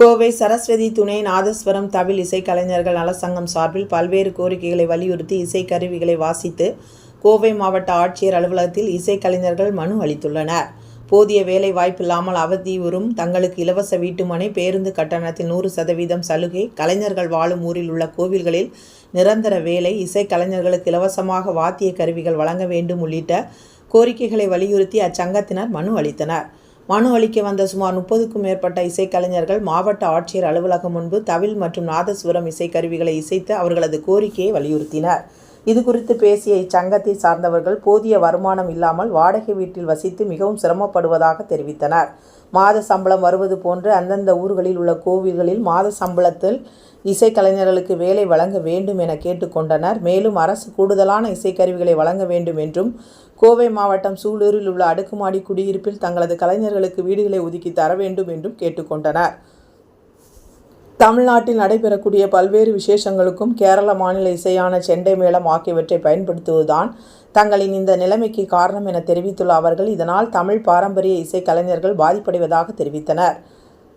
கோவை சரஸ்வதி துணை நாதஸ்வரம் தவில் இசைக்கலைஞர்கள் நலசங்கம் சார்பில் பல்வேறு கோரிக்கைகளை வலியுறுத்தி இசைக்கருவிகளை வாசித்து கோவை மாவட்ட ஆட்சியர் அலுவலகத்தில் இசைக்கலைஞர்கள் மனு அளித்துள்ளனர். போதிய வேலை வாய்ப்பில்லாமல் அவதியுறும் தங்களுக்கு இலவச வீட்டுமனை பேருந்து கட்டணத்தில் நூறு சதவீதம் சலுகை கலைஞர்கள் வாழும் ஊரில் உள்ள கோவில்களில் நிரந்தர வேலை இசைக்கலைஞர்களுக்கு இலவசமாக வாத்திய கருவிகள் வழங்க வேண்டும் உள்ளிட்ட கோரிக்கைகளை வலியுறுத்தி அச்சங்கத்தினர் மனு அளித்தனர். மனு அளிக்க வந்த சுமார் முப்பதுக்கும் மேற்பட்ட இசைக்கலைஞர்கள் மாவட்ட ஆட்சியர் அலுவலகம் முன்பு தவில் மற்றும் நாதஸ்வரம் இசைக்கருவிகளை இசைத்து அவர்களது கோரிக்கையை வலியுறுத்தினர். இது குறித்து பேசிய இச்சங்கத்தை சார்ந்தவர்கள் போதிய வருமானம் இல்லாமல் வாடகை வீட்டில் வசித்து மிகவும் சிரமப்படுவதாக தெரிவித்தனர். மாத சம்பளம் வருவது போன்று அந்தந்த ஊர்களில் உள்ள கோவில்களில் மாத சம்பளத்தில் இசைக்கலைஞர்களுக்கு வேலை வழங்க வேண்டும் என கேட்டுக்கொண்டனர். மேலும் அரசு கூடுதலான இசைக்கருவிகளை வழங்க வேண்டும் என்றும் கோவை மாவட்டம் சூலூரில் உள்ள அடுக்குமாடி குடியிருப்பில் தங்களது கலைஞர்களுக்கு வீடுகளை ஒதுக்கி தர வேண்டும் என்றும் கேட்டுக்கொண்டனர். தமிழ்நாட்டில் நடைபெறக்கூடிய பல்வேறு விசேஷங்களுக்கும் கேரள மாநில இசையான செண்டை மேளம் ஆகியவற்றை பயன்படுத்துவதுதான் தங்களின் இந்த நிலைமைக்கு காரணம் என தெரிவித்துள்ள அவர்கள் இதனால் தமிழ் பாரம்பரிய இசை கலைஞர்கள் பாதிப்படைவதாக தெரிவித்தனர்.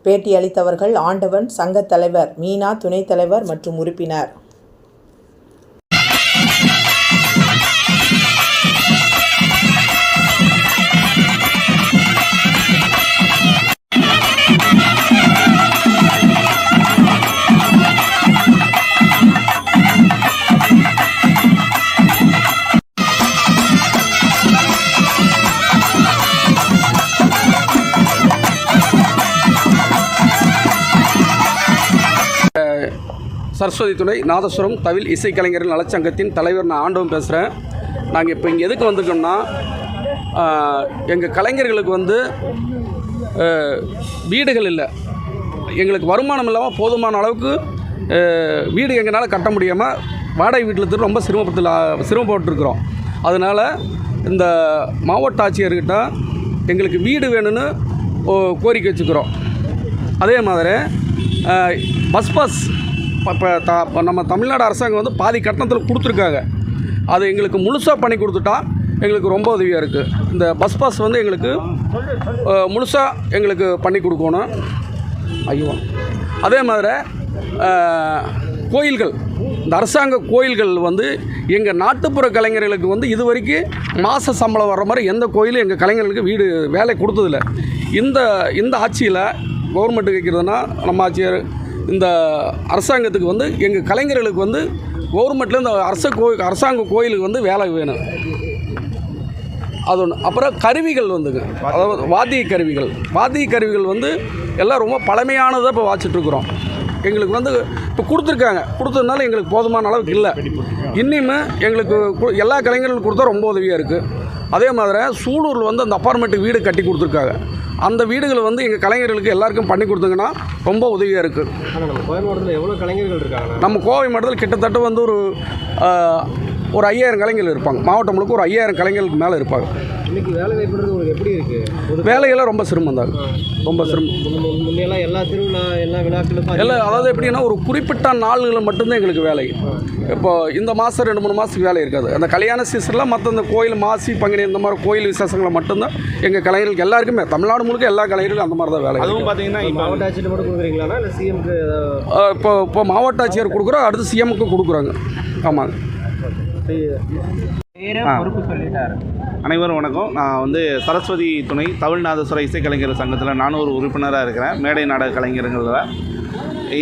பேட்டியளித்தவர்கள் ஆண்டவன் சங்கத் தலைவர் மீனா துணைத் தலைவர் மற்றும் உறுப்பினர். சரஸ்வதி துணை நாதஸ்வரம் தவில் இசைக்கலைஞர்கள் நலச்சங்கத்தின் தலைவர் நான் ஆண்டவன் பேசுகிறேன் நாங்கள் இப்போ இங்கே எதுக்கு வந்திருக்கோம்னா எங்கள் கலைஞர்களுக்கு வந்து வீடுகள் இல்லை. எங்களுக்கு வருமானம் இல்லாமல் போதுமான அளவுக்கு வீடு எங்களால் கட்ட முடியாமல் வாடகை வீட்டில் இருந்து ரொம்ப சிரமப்பட்டு சிரமப்பட்டுருக்குறோம். அதனால் இந்த மாவட்ட ஆட்சியர்கிட்ட எங்களுக்கு வீடு வேணும்னு ஓ- கோரிக்கை வச்சுக்கிறோம். அதே மாதிரி பஸ் பாஸ் இப்போ த நம்ம தமிழ்நாடு அரசாங்கம் வந்து பாதி கட்டணத்தில் கொடுத்துருக்காங்க. அது எங்களுக்கு முழுசாக பண்ணி கொடுத்துட்டா எங்களுக்கு ரொம்ப உதவியாக இருக்குது இந்த பஸ் பாஸ் வந்து எங்களுக்கு முழுசாக எங்களுக்கு பண்ணி கொடுக்கணும். ஐயோ. அதே மாதிரி கோயில்கள். இந்த அரசாங்க கோயில்கள் வந்து எங்கள் நாட்டுப்புற கலைஞர்களுக்கு வந்து இது வரைக்கும் மாத சம்பளம் வர்ற மாதிரி எந்த கோயிலும் எங்கள் கலைஞர்களுக்கு வீடு வேலை கொடுத்ததில்ல. இந்த இந்த ஆட்சியில் கவர்மெண்ட்டு கேட்குறதுனா நம்ம ஆட்சியர் இந்த அரசாங்கத்துக்கு வந்து எங்கள் கலைஞர்களுக்கு வந்து கவர்மெண்ட்டில் இந்த அரச கோயில் அரசாங்க கோயிலுக்கு வந்து வேலை வேணும். அது ஒன்று அப்புறம் கருவிகள் வந்துங்க. அதாவது வாத்திய கருவிகள். வாத்திய கருவிகள் வந்து எல்லாம் ரொம்ப பழமையானதை இப்போ வாச்சிட்ருக்குறோம் எங்களுக்கு வந்து இப்போ கொடுத்துருக்காங்க. கொடுத்ததுனால எங்களுக்கு போதுமான அளவுக்கு இல்லை. இன்னுமே எங்களுக்கு கு- எல்லா கலைஞர்களுக்கும் கொடுத்தா ரொம்ப உதவியாக இருக்குது அதே மாதிரி சூலூரில் வந்து அந்த அப்பார்ட்மெண்ட்டுக்கு வீடு கட்டி கொடுத்துருக்காங்க. அந்த வீடுகளை வந்து எங்கள் கலைஞர்களுக்கு எல்லாருக்கும் பண்ணி கொடுத்தீங்கன்னா ரொம்ப உதவியாக இருக்குது நம்ம கோவை மாவட்டத்தில் எவ்வளோ கலைஞர்கள் இருக்காங்க நம்ம கோவை மாவட்டத்தில் கிட்டத்தட்ட வந்து ஒரு ஒரு ஐயாயிரம் கலைஞர்கள் இருப்பாங்க. மாவட்டம் முழுக்க ஒரு ஐயாயிரம் கலைஞர்களுக்கு மேலே இருப்பாங்க. இன்னைக்கு வேலை வாய்ப்புன்றது உங்களுக்கு எப்படி இருக்கு? பொது வேலையெல்லாம் ரொம்ப சிரமம் தான். ரொம்ப சிரமம். முன்ன- முன்ன- முன்னையெல்லாம் எல்லா திருவிழா எல்லா விழாக்களுக்கும் எல்லாம் அதாவது எப்படின்னா ஒரு குறிப்பிட்ட நாள்களில் மட்டும்தான் எங்களுக்கு வேலை. இப்போ இந்த மாதம் ரெண்டு மூணு மாதத்துக்கு வேலை இருக்காது. அந்த கல்யாண சீசனில் மற்ற இந்த கோயில் மாசி பங்குனி இந்த மாதிரி கோயில் விசேஷங்களை மட்டும்தான் எங்கள் கலைஞர்களுக்கு எல்லாருக்குமே தமிழ்நாடு முழுக்க எல்லா கலைஞர்களுக்கும் அந்த மாதிரி தான் வேலை அதுவும் பார்த்தீங்கன்னா இப்போ மாவட்ட ஆட்சியில் மட்டும் கொடுக்குறீங்களா இல்லை சிஎம்க்கு இப்போ இப்போ மாவட்ட ஆட்சியர் கொடுக்குறோம் அடுத்து சிஎம்க்கு கொடுக்குறாங்க. ஆமாங்க. அனைவரும் வணக்கம். நான் வந்து சரஸ்வதி துணை தமிழ்நாதஸ்வர இசைக்கலைஞர் சங்கத்தில் நானும் ஒரு உறுப்பினராக இருக்கிறேன். மேடை நாடக கலைஞர்களில்.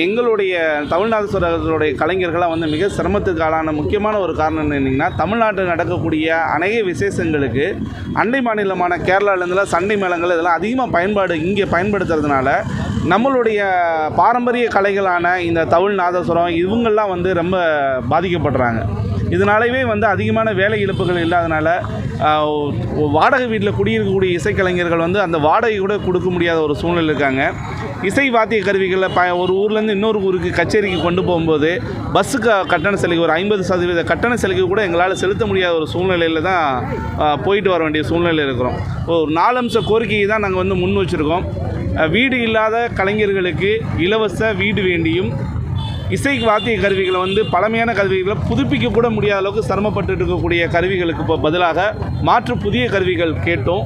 எங்களுடைய தமிழ்நாதஸ்வரர்களுடைய கலைஞர்களாக வந்து மிக சிரமத்துக்கு ஆளான முக்கியமான ஒரு காரணம் என்னென்னா தமிழ்நாட்டில் நடக்கக்கூடிய அநேக விசேஷங்களுக்கு அண்டை மாநிலமான கேரளாவிலேருந்துலாம் சண்டை மேளங்கள் இதெல்லாம் அதிகமாக பயன்பாடு இங்கே பயன்படுத்துறதுனால நம்மளுடைய பாரம்பரிய கலைகளான இந்த தமிழ் நாதஸ்வரம் இவங்கெல்லாம் வந்து ரொம்ப பாதிக்கப்படுறாங்க இதனாலவே வந்து அதிகமான வேலை இழப்புகள் இல்லாதனால வாடகை வீட்டில் குடியிருக்கக்கூடிய இசைக்கலைஞர்கள் வந்து அந்த வாடகை கூட கொடுக்க முடியாத ஒரு சூழ்நிலை இருக்காங்க. இசை வாத்திய கருவிகளை ப ஒரு ஊர்லேருந்து இன்னொரு ஊருக்கு கச்சேரிக்கு கொண்டு போகும்போது பஸ்ஸுக்கு கட்டண சலுகை ஒரு ஐம்பது சதவீத கட்டண சலுகை கூட எங்களால் செலுத்த முடியாத ஒரு சூழ்நிலையில் தான் போயிட்டு வர வேண்டிய சூழ்நிலையில் இருக்கிறோம். ஒரு நாலம்ச கோரிக்கையை தான் நாங்கள் வந்து முன் வச்சுருக்கோம். வீடு இல்லாத கலைஞர்களுக்கு இலவச வீடு வேண்டியும் இசை வாத்திய கருவிகளை வந்து பழமையான கருவிகளை புதுப்பிக்க கூட முடியாத அளவுக்கு சிரமப்பட்டு இருக்கக்கூடிய கருவிகளுக்கு இப்போ பதிலாக மாற்று புதிய கருவிகள் கேட்டோம்.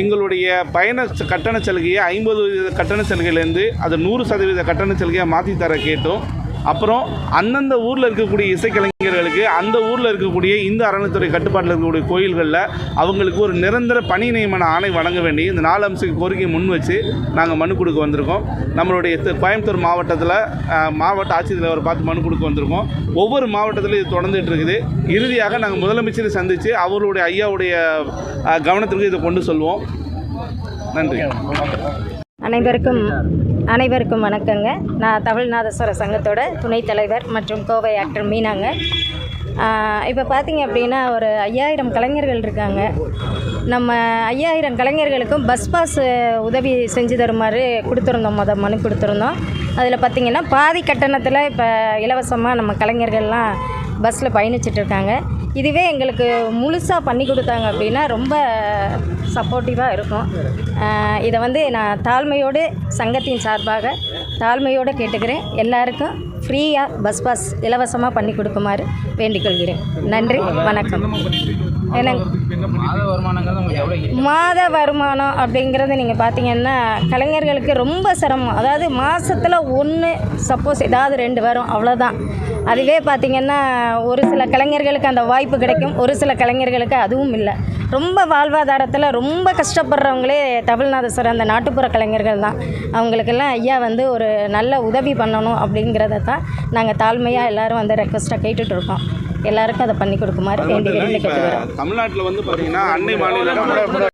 எங்களுடைய பயண கட்டண சலுகையை ஐம்பது கட்டண சலுகையிலேருந்து அதை நூறு சதவீத கட்டண சலுகையை மாற்றி தர கேட்டோம். அப்புறம் அந்தந்த ஊரில் இருக்கக்கூடிய இசைக்கலைஞர்களுக்கு அந்த ஊரில் இருக்கக்கூடிய இந்த அறநிலைத்துறை கட்டுப்பாட்டில் இருக்கக்கூடிய கோயில்களில் அவங்களுக்கு ஒரு நிரந்தர பணி நியமன ஆணை வழங்க வேண்டி இந்த நாலு அம்ச கோரிக்கை முன் வச்சு நாங்கள் மனு கொடுக்க வந்திருக்கோம். நம்மளுடைய கோயம்புத்தூர் மாவட்டத்தில் மாவட்ட ஆட்சித்தலைவர் பார்த்து மனு கொடுக்க வந்திருக்கோம். ஒவ்வொரு மாவட்டத்திலும் இது தொடர்ந்துட்டு இருக்குது. இறுதியாக நாங்கள் முதலமைச்சரை சந்தித்து அவருடைய ஐயாவுடைய கவனத்திற்கு இதை கொண்டு சொல்வோம். நன்றி. அனைவருக்கும் அனைவருக்கும் வணக்கங்க. நான் தமிழ்நாதஸ்வர சங்கத்தோட துணைத் தலைவர் மற்றும் கோவை ஆக்டர் மீனாங்க. இப்போ பார்த்தீங்க அப்படின்னா ஒரு ஐயாயிரம் கலைஞர்கள் இருக்காங்க. நம்ம ஐயாயிரம் கலைஞர்களுக்கும் பஸ் பாஸ் உதவி செஞ்சு தருமாறு கொடுத்துருந்தோம். மொதல் மனு கொடுத்துருந்தோம். அதில் பார்த்தீங்கன்னா பாதி கட்டணத்தில் இப்போ இலவசமாக நம்ம கலைஞர்கள்லாம் பஸ்ஸில் பயணிச்சிட்ருக்காங்க இதுவே எங்களுக்கு முழுசாக பண்ணி கொடுத்தாங்க அப்படின்னா ரொம்ப சப்போர்ட்டிவாக இருக்கும். இதை வந்து நான் தாழ்மையோடு சங்கத்தின் சார்பாக தாழ்மையோடு கேட்டுக்கிறேன். எல்லாருக்கும் ஃப்ரீயாக பஸ் பாஸ் இலவசமாக பண்ணி கொடுக்குமாறு வேண்டிக் கொள்கிறேன் நன்றி வணக்கம். மாத வருமானம் அப்படிங்கிறது நீங்கள் பார்த்தீங்கன்னா கலைஞர்களுக்கு ரொம்ப சிரமம். அதாவது மாதத்தில் ஒன்று சப்போஸ் ஏதாவது ரெண்டு வரும் அவ்வளோதான் அதுவே பார்த்திங்கன்னா ஒரு சில கலைஞர்களுக்கு அந்த வாய்ப்பு கிடைக்கும். ஒரு சில கலைஞர்களுக்கு அதுவும் இல்லை. ரொம்ப வாழ்வாதாரத்தில் ரொம்ப கஷ்டப்படுறவங்களே தமிழ்நாதஸ்வரர் அந்த நாட்டுப்புற கலைஞர்கள் தான். அவங்களுக்கெல்லாம் ஐயா வந்து ஒரு நல்ல உதவி பண்ணணும் அப்படிங்கிறத தான் நாங்கள் தாழ்மையாக எல்லாரும் வந்து ரெக்வஸ்ட்டாக கேட்டுட்டு இருக்கோம். எல்லாருக்கும் அதை பண்ணி கொடுக்குமாறு வேண்டி விரும்பி கேட்டுக்கிறோம். தமிழ்நாட்டில் வந்து பார்த்தீங்கன்னா அன்னை மாநிலம்